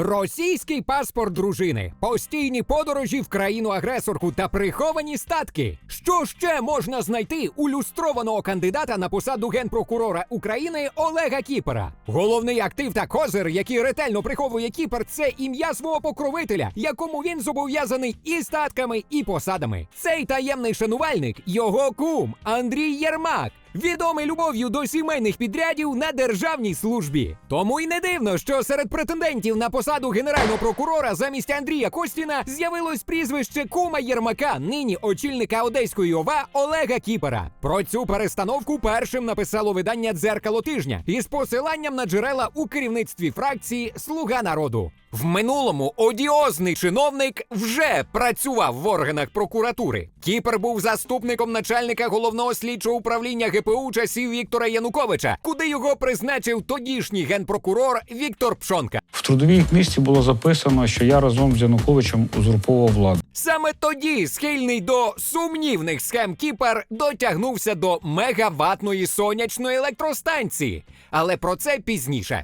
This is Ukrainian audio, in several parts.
Російський паспорт дружини, постійні подорожі в країну-агресорку та приховані статки. Що ще можна знайти у люстрованого кандидата на посаду генпрокурора України Олега Кіпера? Головний актив та козир, який ретельно приховує Кіпер, це ім'я свого покровителя, якому він зобов'язаний і статками, і посадами. Цей таємний шанувальник його кум Андрій Єрмак. Відомий любов'ю до сімейних підрядів на державній службі. Тому й не дивно, що серед претендентів на посаду генерального прокурора замість Андрія Костіна з'явилось прізвище кума Єрмака, нині очільника Одеської ОВА Олега Кіпера. Про цю перестановку першим написало видання Дзеркало тижня із посиланням на джерела у керівництві фракції Слуга народу. В минулому одіозний чиновник вже працював в органах прокуратури. Кіпер був заступником начальника головного слідчого управління ГПУ часів Віктора Януковича, куди його призначив тодішній генпрокурор Віктор Пшонка. В трудовій книжці було записано, що я разом з Януковичем узурповував владу. Саме тоді схильний до сумнівних схем Кіпер дотягнувся до мегаватної сонячної електростанції. Але про це пізніше.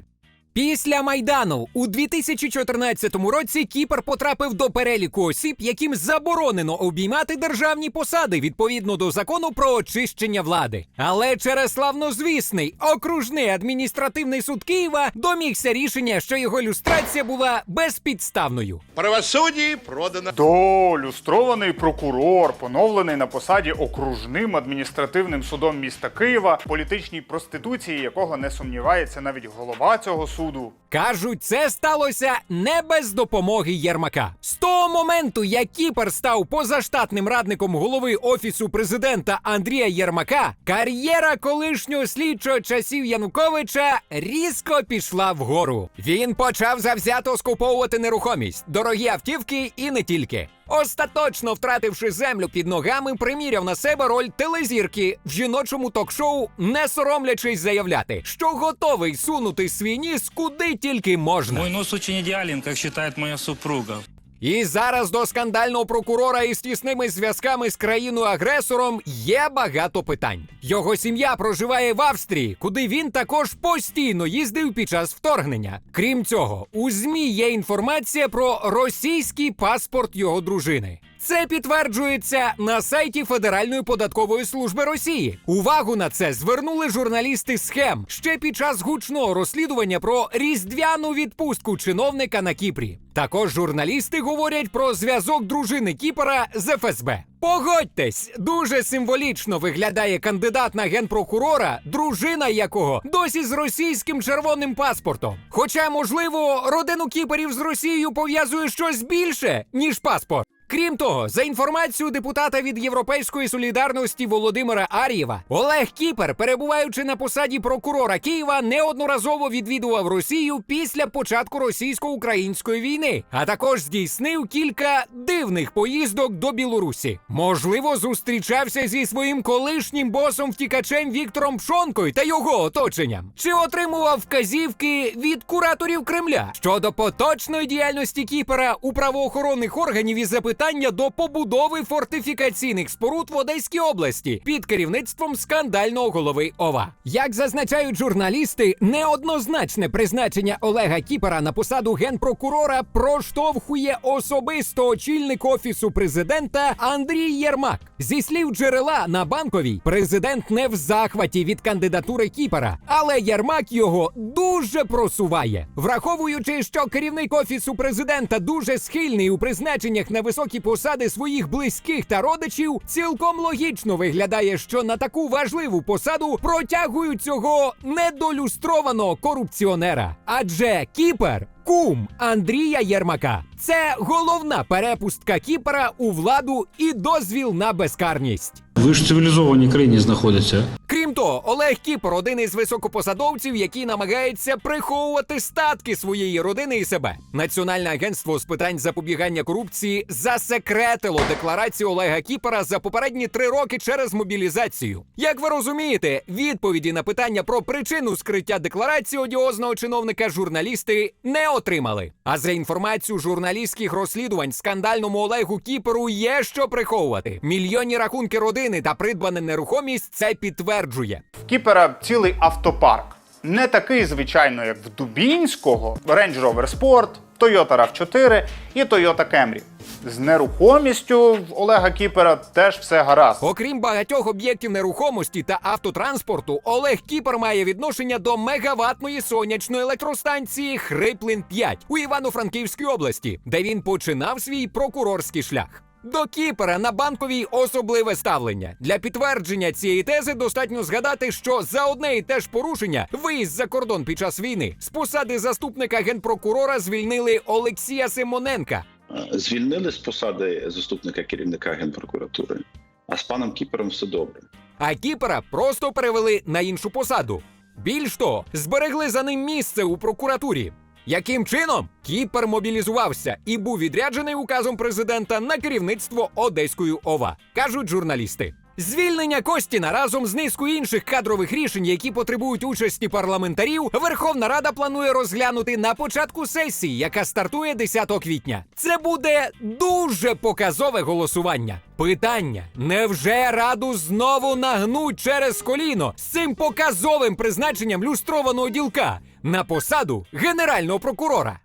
Після майдану у 2014 році Кіпер потрапив до переліку осіб, яким заборонено обіймати державні посади відповідно до закону про очищення влади. Але через славнозвісний окружний адміністративний суд Києва домігся рішення, що його люстрація була безпідставною. Правосудие продано. Долюстрований прокурор, поновлений на посаді окружним адміністративним судом міста Києва, політичній проституції, якого не сумнівається навіть голова цього суду. Кажуть, це сталося не без допомоги Єрмака. З того моменту, як Кіпер став позаштатним радником голови офісу президента Андрія Єрмака, кар'єра колишнього слідчого часів Януковича різко пішла вгору. Він почав завзято скуповувати нерухомість, дорогі автівки і не тільки. Остаточно втративши землю під ногами, приміряв на себе роль телезірки в жіночому ток-шоу, не соромлячись заявляти, що готовий сунути свій ніс куди тільки можна. Мой нос очень идеален, как считает моя супруга. І зараз до скандального прокурора із тісними зв'язками з країною-агресором є багато питань. Його сім'я проживає в Австрії, куди він також постійно їздив під час вторгнення. Крім цього, у ЗМІ є інформація про російський паспорт його дружини. Це підтверджується на сайті Федеральної податкової служби Росії. Увагу на це звернули журналісти схем ще під час гучного розслідування про різдвяну відпустку чиновника на Кіпрі. Також журналісти говорять про зв'язок дружини Кіпера з ФСБ. Погодьтесь, дуже символічно виглядає кандидат на генпрокурора, дружина якого досі з російським червоним паспортом. Хоча, можливо, родину кіперів з Росією пов'язує щось більше, ніж паспорт. Крім того, за інформацією депутата від Європейської солідарності Володимира Ар'єва, Олег Кіпер, перебуваючи на посаді прокурора Києва, неодноразово відвідував Росію після початку російсько-української війни, а також здійснив кілька дивних поїздок до Білорусі. Можливо, зустрічався зі своїм колишнім босом втікачем Віктором Пшонкою та його оточенням, чи отримував вказівки від кураторів Кремля щодо поточної діяльності Кіпера у правоохоронних органів і запитання до побудови фортифікаційних споруд в Одеській області під керівництвом скандального голови ОВА. Як зазначають журналісти, неоднозначне призначення Олега Кіпера на посаду генпрокурора проштовхує особисто очільник офісу президента Андрій Єрмак. Зі слів джерела на банковій, президент не в захваті від кандидатури Кіпера, але Єрмак його дуже просуває, враховуючи, що керівник офісу президента дуже схильний у призначеннях на високі посади своїх близьких та родичів, цілком логічно виглядає, що на таку важливу посаду протягують цього недолюстрованого корупціонера. Адже Кіпер. Кум Андрія Єрмака це головна перепустка Кіпера у владу і дозвіл на безкарність. Ви ж в цивілізованій країні знаходиться. Крім того, Олег Кіпер один із високопосадовців, який намагається приховувати статки своєї родини і себе. Національне агентство з питань запобігання корупції засекретило декларацію Олега Кіпера за попередні три роки через мобілізацію. Як ви розумієте, відповіді на питання про причину скриття декларації одіозного чиновника журналісти не отримали. А за інформацією журналістських розслідувань скандальному Олегу Кіперу є що приховувати. Мільйонні рахунки родини та придбана нерухомість це підтверджує. В Кіпера цілий автопарк. Не такий, звичайно, як в Дубінського Range Rover Sport, Toyota RAV4 і Toyota Camry. З нерухомістю в Олега Кіпера теж все гаразд. Окрім багатьох об'єктів нерухомості та автотранспорту, Олег Кіпер має відношення до мегаватної сонячної електростанції Хриплин 5 у Івано-Франківській області, де він починав свій прокурорський шлях. До Кіпера на банковій особливе ставлення. Для підтвердження цієї тези достатньо згадати, що за одне і те ж порушення виїзд за кордон під час війни з посади заступника генпрокурора звільнили Олексія Симоненка. Е, звільнили з посади заступника керівника генпрокуратури, а з паном Кіпером все добре. А Кіпера просто перевели на іншу посаду. Більш того, зберегли за ним місце у прокуратурі. Яким чином Кіпер мобілізувався і був відряджений указом президента на керівництво Одеської ОВА, кажуть журналісти. Звільнення Костіна разом з низкою інших кадрових рішень, які потребують участі парламентарів, Верховна Рада планує розглянути на початку сесії, яка стартує 10 квітня. Це буде дуже показове голосування. Питання: невже раду знову нагнуть через коліно з цим показовим призначенням люстрованого ділка на посаду генерального прокурора?